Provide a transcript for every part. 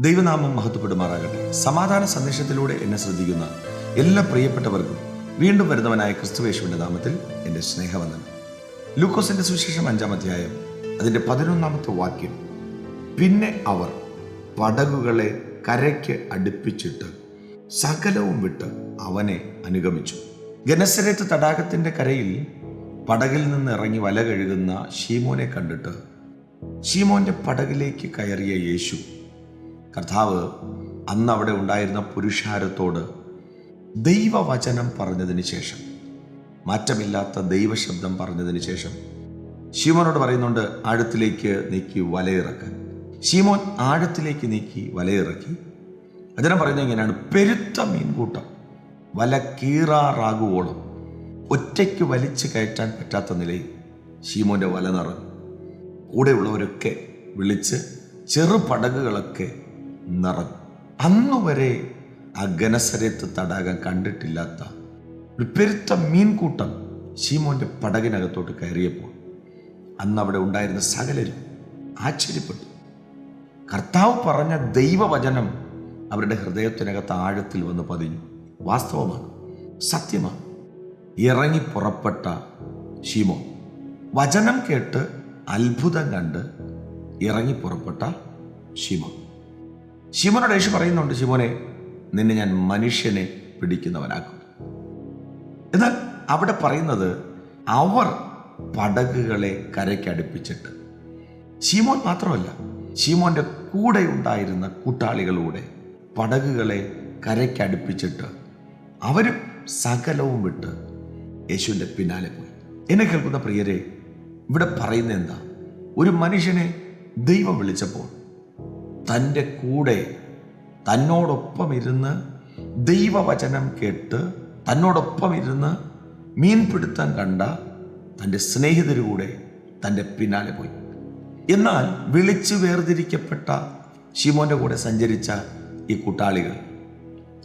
ദൈവനാമം മഹത്വപ്പെടുമാറാകട്ടെ. സമാധാന സന്ദേശത്തിലൂടെ എന്നെ ശ്രദ്ധിക്കുന്ന എല്ലാ പ്രിയപ്പെട്ടവർക്കും വീണ്ടും വരുന്നവനായ ക്രിസ്തുവേശുവിന്റെ നാമത്തിൽ എന്റെ സ്നേഹവന്ദനം. ലൂക്കോസിന്റെ സുവിശേഷം അഞ്ചാം അധ്യായം അതിന്റെ പതിനൊന്നാമത്തെ വാക്യം പിന്നെ അവർ പടകുകളെ കരയ്ക്ക് അടുപ്പിച്ചിട്ട് സകലവും വിട്ട് അവനെ അനുഗമിച്ചു. ഗനസരത്ത് തടാകത്തിന്റെ കരയിൽ പടകിൽ നിന്ന് ഇറങ്ങി വല കഴുകുന്ന ഷീമോനെ കണ്ടിട്ട് ഷീമോന്റെ പടകിലേക്ക് കയറിയ യേശു കർത്താവ് അന്ന് അവിടെ ഉണ്ടായിരുന്ന പുരുഷാരത്തോട് ദൈവവചനം പറഞ്ഞതിന് ശേഷം മാറ്റമില്ലാത്ത ദൈവശബ്ദം പറഞ്ഞതിന് ശേഷം ശിവനോട് പറയുന്നുണ്ട് ആഴത്തിലേക്ക് നീക്കി വലയിറക്കാൻ. ശിമോൻ ആഴത്തിലേക്ക് നീക്കി വലയിറക്കി. അതിനെ പറയുന്നത് എങ്ങനെയാണ് പെരുത്ത മീൻകൂട്ടം വല കീറാറാകുവോളം ഒറ്റയ്ക്ക് വലിച്ചു കയറ്റാൻ പറ്റാത്ത നിലയിൽ ശീമോന്റെ വല നിറഞ്ഞു. കൂടെയുള്ളവരൊക്കെ വിളിച്ച് ചെറു പടകുകളൊക്കെ നിറഞ്ഞു. അന്നുവരെ ആ ഗനസരത്ത് തടാകം കണ്ടിട്ടില്ലാത്ത ഒരു പെരുത്ത മീൻകൂട്ടം ശീമോന്റെ പടകിനകത്തോട്ട് കയറിയപ്പോൾ അന്ന് അവിടെ ഉണ്ടായിരുന്ന സകലരും ആശ്ചര്യപ്പെട്ടു. കർത്താവ് പറഞ്ഞ ദൈവവചനം അവരുടെ ഹൃദയത്തിനകത്ത് ആഴത്തിൽ വന്ന് പതിഞ്ഞു. വാസ്തവമാണ് സത്യമാണ്. ഇറങ്ങി പുറപ്പെട്ട ശീമോൻ വചനം കേട്ട് അത്ഭുതം കണ്ട് ഇറങ്ങി പുറപ്പെട്ട ഷീമോൻ ഷീമോനോട് യേശു പറയുന്നുണ്ട് ശിവനെ നിന്നെ ഞാൻ മനുഷ്യനെ പിടിക്കുന്നവനാക്കും. എന്നാൽ അവിടെ പറയുന്നത് അവർ പടകുകളെ കരയ്ക്കടുപ്പിച്ചിട്ട് ശിമോൻ മാത്രമല്ല ഷീമോന്റെ കൂടെ ഉണ്ടായിരുന്ന കൂട്ടാളികളൂടെ പടകുകളെ കരയ്ക്കടുപ്പിച്ചിട്ട് അവരും സകലവും വിട്ട് യേശുവിന്റെ പിന്നാലെ പോയി. എന്നെ കേൾക്കുന്ന പ്രിയരെ ഇവിടെ പറയുന്ന എന്താ? ഒരു മനുഷ്യനെ ദൈവം വിളിച്ചപ്പോൾ തന്റെ കൂടെ തന്നോടൊപ്പം ഇരുന്ന് ദൈവവചനം കേട്ട് തന്നോടൊപ്പം ഇരുന്ന് മീൻപിടുത്തം കണ്ട തന്റെ സ്നേഹിതരുകൂടെ തന്റെ പിന്നാലെ പോയി. എന്നാൽ വിളിച്ചു വേർതിരിക്കപ്പെട്ട ഷിമോന്റെ കൂടെ സഞ്ചരിച്ച ഈ കൂട്ടാളികൾ.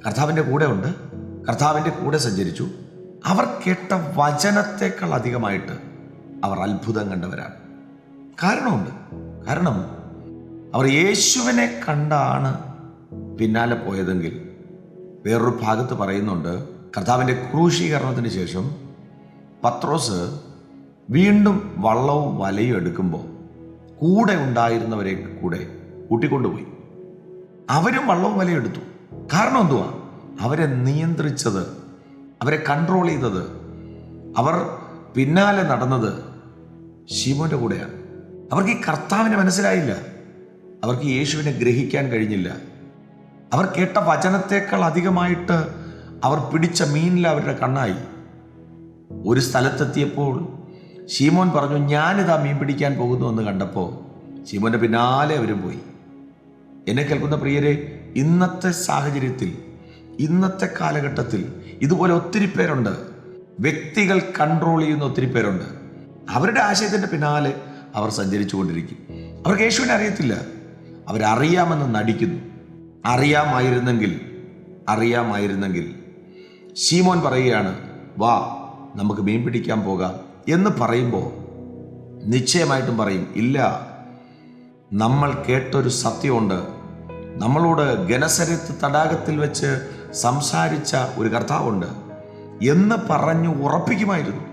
കർത്താവിന്റെ കൂടെ ഉണ്ട്. കർത്താവിന്റെ കൂടെ സഞ്ചരിച്ചു. അവർ കേട്ട വചനത്തേക്കാൾ അധികമായിട്ട് അവർ അത്ഭുതം കണ്ടവരാണ്. കാരണമുണ്ട്. കാരണം അവർ യേശുവിനെ കണ്ടാണ് പിന്നാലെ പോയതെങ്കിൽ വേറൊരു ഭാഗത്ത് പറയുന്നുണ്ട് കർത്താവിന്റെ ക്രൂശീകരണത്തിന് ശേഷം പത്രോസ് വീണ്ടും വള്ളവും വലയും എടുക്കുമ്പോൾ കൂടെ ഉണ്ടായിരുന്നവരെ കൂടെ കൂട്ടിക്കൊണ്ടുപോയി. അവരും വള്ളവും വലയും എടുത്തു. കാരണം എന്തുവാ? അവരെ നിയന്ത്രിച്ചത് അവരെ കൺട്രോൾ ചെയ്തത് അവർ പിന്നാലെ നടന്നത് ശിവന്റെ കൂടെയാണ്. അവർക്ക് ഈ കർത്താവിനെ മനസ്സിലായില്ല. അവർക്ക് യേശുവിനെ ഗ്രഹിക്കാൻ കഴിഞ്ഞില്ല. അവർ കേട്ട വചനത്തേക്കാൾ അധികമായിട്ട് അവർ പിടിച്ച മീനിൽ അവരുടെ കണ്ണായി. ഒരു സ്ഥലത്തെത്തിയപ്പോൾ ശീമോൻ പറഞ്ഞു ഞാനിതാ മീൻ പിടിക്കാൻ പോകുന്നു എന്ന് കണ്ടപ്പോൾ ശീമോന്റെ പിന്നാലെ അവരും പോയി. എന്നെ കേൾക്കുന്ന പ്രിയരെ ഇന്നത്തെ സാഹചര്യത്തിൽ ഇന്നത്തെ കാലഘട്ടത്തിൽ ഇതുപോലെ ഒത്തിരി പേരുണ്ട്. വ്യക്തികൾ കൺട്രോൾ ചെയ്യുന്ന ഒത്തിരി പേരുണ്ട്. അവരുടെ ആശയത്തിന്റെ പിന്നാലെ അവർ സഞ്ചരിച്ചു കൊണ്ടിരിക്കും അവർക്ക് യേശുവിനെ അറിയത്തില്ല. അവരറിയാമെന്ന് നടിക്കുന്നു. അറിയാമായിരുന്നെങ്കിൽ അറിയാമായിരുന്നെങ്കിൽ. ശീമോൻ പറയുകയാണ് വാ നമുക്ക് മീൻ പിടിക്കാൻ പോകാം. എന്ന് പറയുമ്പോൾ നിശ്ചയമായിട്ടും പറയും ഇല്ല നമ്മൾ കേട്ടൊരു സത്യമുണ്ട്. നമ്മളോട് ഗനസരത്ത് തടാകത്തിൽ വെച്ച് സംസാരിച്ച ഒരു കർത്താവുണ്ട് എന്ന് പറഞ്ഞു ഉറപ്പിക്കുമായിരുന്നു.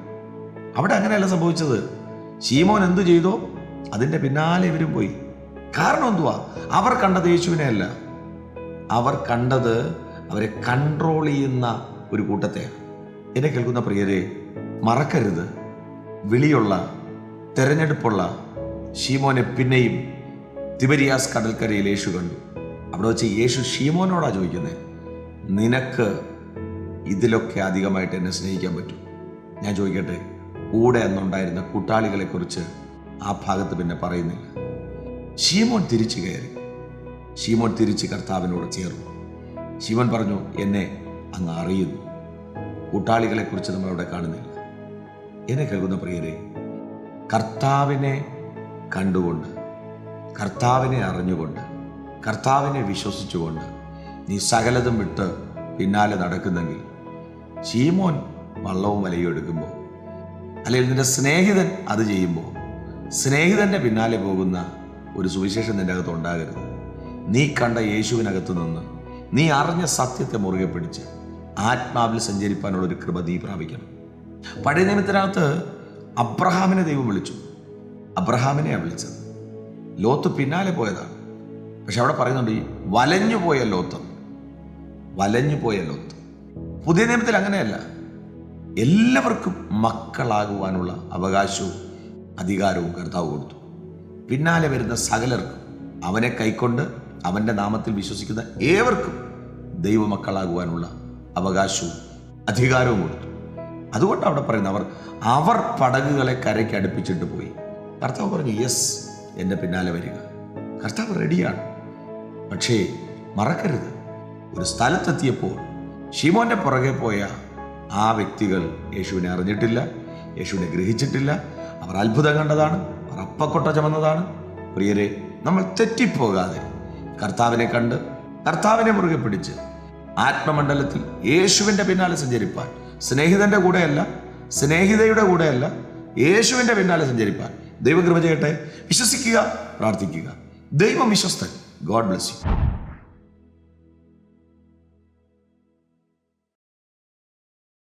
അവിടെ അങ്ങനെയല്ല സംഭവിച്ചത്. ശീമോൻ എന്തു ചെയ്തോ അതിന്റെ പിന്നാലെ ഇവരും പോയി. കാരണം എന്തുവാ? അവർ കണ്ടത് യേശുവിനെ അല്ല. അവർ കണ്ടത് അവരെ കൺട്രോൾ ചെയ്യുന്ന ഒരു കൂട്ടത്തെ എന്നെ കേൾക്കുന്ന പ്രിയരെ മറക്കരുത്. വിളിയുള്ള തെരഞ്ഞെടുപ്പുള്ള ഷീമോനെ പിന്നെയും തിബരിയാസ് കടൽക്കരയിൽ യേശു കണ്ടു. അവിടെ വെച്ച് യേശു ഷീമോനോടാ ചോദിക്കുന്നത് നിനക്ക് ഇതിലൊക്കെ അധികമായിട്ട് എന്നെ സ്നേഹിക്കാൻ പറ്റും? ഞാൻ ചോദിക്കട്ടെ കൂടെ അന്നുണ്ടായിരുന്ന കൂട്ടാളികളെക്കുറിച്ച് ആ ഭാഗത്ത് പിന്നെ പറയുന്നില്ല. ഷീമോൻ തിരിച്ചു കയറി. ഷീമോൻ തിരിച്ച് കർത്താവിനോട് ചേർന്നു. ശിവൻ പറഞ്ഞു എന്നെ അങ്ങ് അറിയുന്നു. കൂട്ടാളികളെക്കുറിച്ച് നമ്മളവിടെ കാണുന്നില്ല. എന്നെ കേൾക്കുന്ന പ്രിയരെ കർത്താവിനെ കണ്ടുകൊണ്ട് കർത്താവിനെ അറിഞ്ഞുകൊണ്ട് കർത്താവിനെ വിശ്വസിച്ചുകൊണ്ട് നീ സകലതും വിട്ട് പിന്നാലെ നടക്കുന്നെങ്കിൽ ശീമോൻ വള്ളവും വലയും എടുക്കുമ്പോൾ അല്ലെങ്കിൽ നിന്റെ സ്നേഹിതൻ അത് ചെയ്യുമ്പോൾ സ്നേഹിതന്റെ പിന്നാലെ പോകുന്ന ഒരു സുവിശേഷം നിന്റെ അകത്ത് ഉണ്ടാകരുത്. നീ കണ്ട യേശുവിനകത്ത് നിന്ന് നീ അറിഞ്ഞ സത്യത്തെ മുറുകെ പിടിച്ച് ആത്മാവിൽ സഞ്ചരിപ്പാനുള്ള ഒരു കൃപ നീ പ്രാപിക്കണം. പഴയ നിയമത്തിനകത്ത് അബ്രഹാമിനെ ദൈവം വിളിച്ചു. അബ്രഹാമിനെയാണ് വിളിച്ചത്. ലോത്ത് പിന്നാലെ പോയതാണ്. പക്ഷെ അവിടെ പറയുന്നുണ്ട് ഈ വലഞ്ഞു പോയ ലോത്ത് വലഞ്ഞു പോയ ലോത്ത്. പുതിയ നിയമത്തിൽ അങ്ങനെയല്ല. എല്ലാവർക്കും മക്കളാകുവാനുള്ള അവകാശവും അധികാരവും കർത്താവ് കൊടുത്തു. പിന്നാലെ വരുന്ന സകലർക്കും അവനെ കൈക്കൊണ്ട് അവന്റെ നാമത്തിൽ വിശ്വസിക്കുന്ന ഏവർക്കും ദൈവമക്കളാകുവാനുള്ള അവകാശവും അധികാരവും കൊടുത്തു. അതുകൊണ്ട് അവിടെ പറയുന്നത് അവർ അവർ പടകുകളെ കരയ്ക്ക് അടുപ്പിച്ചിട്ട് പോയി. കർത്താവ് പറഞ്ഞു യെസ് എന്റെ പിന്നാലെ വരിക. കർത്താവ് റെഡിയാണ്. പക്ഷേ മറക്കരുത്. ഒരു സ്ഥലത്തെത്തിയപ്പോൾ ഷിമോന്റെ പുറകെ പോയ ആ വ്യക്തികൾ യേശുവിനെ അറിഞ്ഞിട്ടില്ല യേശുവിനെ ഗ്രഹിച്ചിട്ടില്ല. അവർ അത്ഭുതം കണ്ടതാണ്. അവർ അപ്പക്കൊട്ട ചുമന്നതാണ്. പ്രിയരെ നമ്മൾ തെറ്റിപ്പോകാതെ കർത്താവിനെ കണ്ട് കർത്താവിനെ മുറുകെ പിടിച്ച് ആത്മമണ്ഡലത്തിൽ യേശുവിന്റെ പിന്നാലെ സഞ്ചരിപ്പാൻ സ്നേഹിതന്റെ കൂടെയല്ല സ്നേഹിതയുടെ കൂടെയല്ല യേശുവിന്റെ പിന്നാലെ സഞ്ചരിപ്പാൻ ദൈവം കൃപ ചെയ്യട്ടെ. വിശ്വസിക്കുക പ്രാർത്ഥിക്കുക. ദൈവം വിശ്വസ്തൻ. God bless you.